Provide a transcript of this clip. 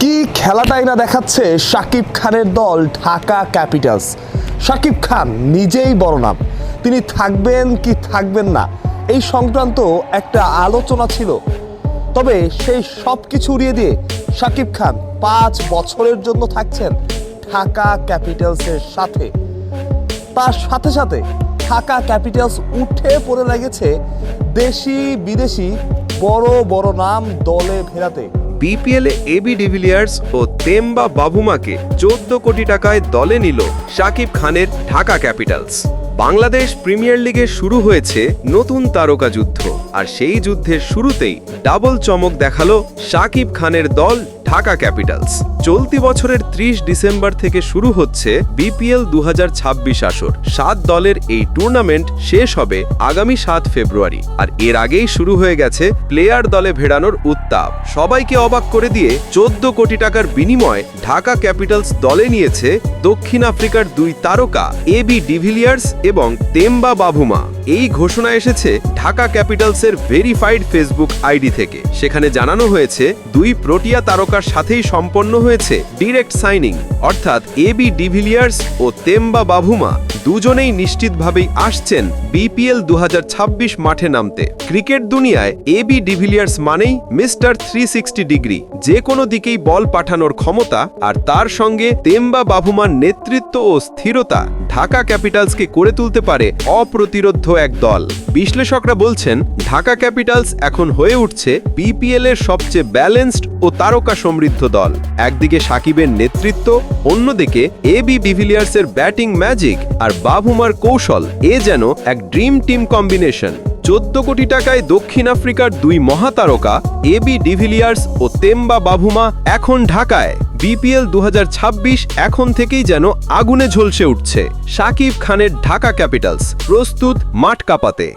কি খেলাটাই না দেখাচ্ছে শাকিব খানের দল ঢাকা ক্যাপিটালস। শাকিব খান নিজেই বড় নাম তিনি থাকবেন কি থাকবেন না, এই সংক্রান্ত একটা আলোচনা ছিল। তবে সেই সব কিছু উড়িয়ে দিয়ে শাকিব খান পাঁচ বছরের জন্য থাকছেন ঢাকা ক্যাপিটালসের সাথে। তার সাথে সাথে ঢাকা ক্যাপিটালস উঠে পড়ে লেগেছে দেশি বিদেশি বড় বড় নাম দলে ফেরাতে বিপিএলে এবি ডিভিলিয়ার্স ও তেম্বা বাবুমাকে চোদ্দ কোটি টাকায় দলে নিল শাকিব খানের ঢাকা ক্যাপিটালস। বাংলাদেশ প্রিমিয়ার লিগে শুরু হয়েছে নতুন তারকা যুদ্ধ। আর সেই যুদ্ধের শুরুতেই ডাবল চমক দেখাল শাকিব খানের দল ঢাকা ক্যাপিটালস। চলতি বছরের ত্রিশ ডিসেম্বর থেকে শুরু হচ্ছে বিপিএল দু আসর। সাত দলের এই টুর্নামেন্ট শেষ হবে আগামী সাত ফেব্রুয়ারি। আর এর আগেই শুরু হয়ে গেছে প্লেয়ার দলে ভেড়ানোর উত্তাপ। সবাইকে অবাক করে দিয়ে চোদ্দ কোটি টাকার বিনিময় ঢাকা ক্যাপিটালস দলে নিয়েছে দক্ষিণ আফ্রিকার দুই তারকা এবি ডিভিলিয়ার্স এবং তেম্বা বাভুমা। এই ঘোষণা এসেছে ঢাকা ক্যাপিটালসের ভেরিফাইড ফেসবুক আইডি থেকে। সেখানে জানানো হয়েছে দুই প্রোটিয়া তারকার সাথেই সম্পন্ন হয়েছে ডিরেক্ট সাইনিং অর্থাৎ এবি ডিভিলিয়ার্স ও তেম্বা বাভুমা। দুজনেই নিশ্চিতভাবেই আসছেন বিপিএল দু হাজার ছাব্বিশ মাঠে নামতে। ক্রিকেট দুনিয়ায় এবি ডিভিলিয়ার্স মানেই মিস্টার থ্রি ডিগ্রি। যে কোনো দিকেই বল পাঠানোর ক্ষমতা আর তার সঙ্গে তেম্বা বাভুমার নেতৃত্ব ও স্থিরতা ঢাকা ক্যাপিটালসকে করে তুলতে পারে অপ্রতিরোধ্য এক দল। বিশ্লেষকরা বলছেন, ঢাকা ক্যাপিটালস এখন হয়ে উঠছে বিপিএল এর সবচেয়ে ব্যালেন্সড ও তারকা সমৃদ্ধ দল। একদিকে সাকিবের নেতৃত্ব, অন্যদিকে এবি ডিভিলিয়ার্সের ব্যাটিং ম্যাজিক আর বাভুমার কৌশল, এ যেন এক ড্রিম টিম কম্বিনেশন। চোদ্দ কোটি টাকায় দক্ষিণ আফ্রিকার দুই মহাতারকা এবি ডিভিলিয়ার্স ও তেম্বা বাভুমা এখন ঢাকায়। বিপিএল দু হাজার ছাব্বিশ এখন থেকেই যেন আগুনে ঝলসে উঠছে। সাকিব খানের ঢাকা ক্যাপিটালস, প্রস্তুত মাঠ কাঁপাতে।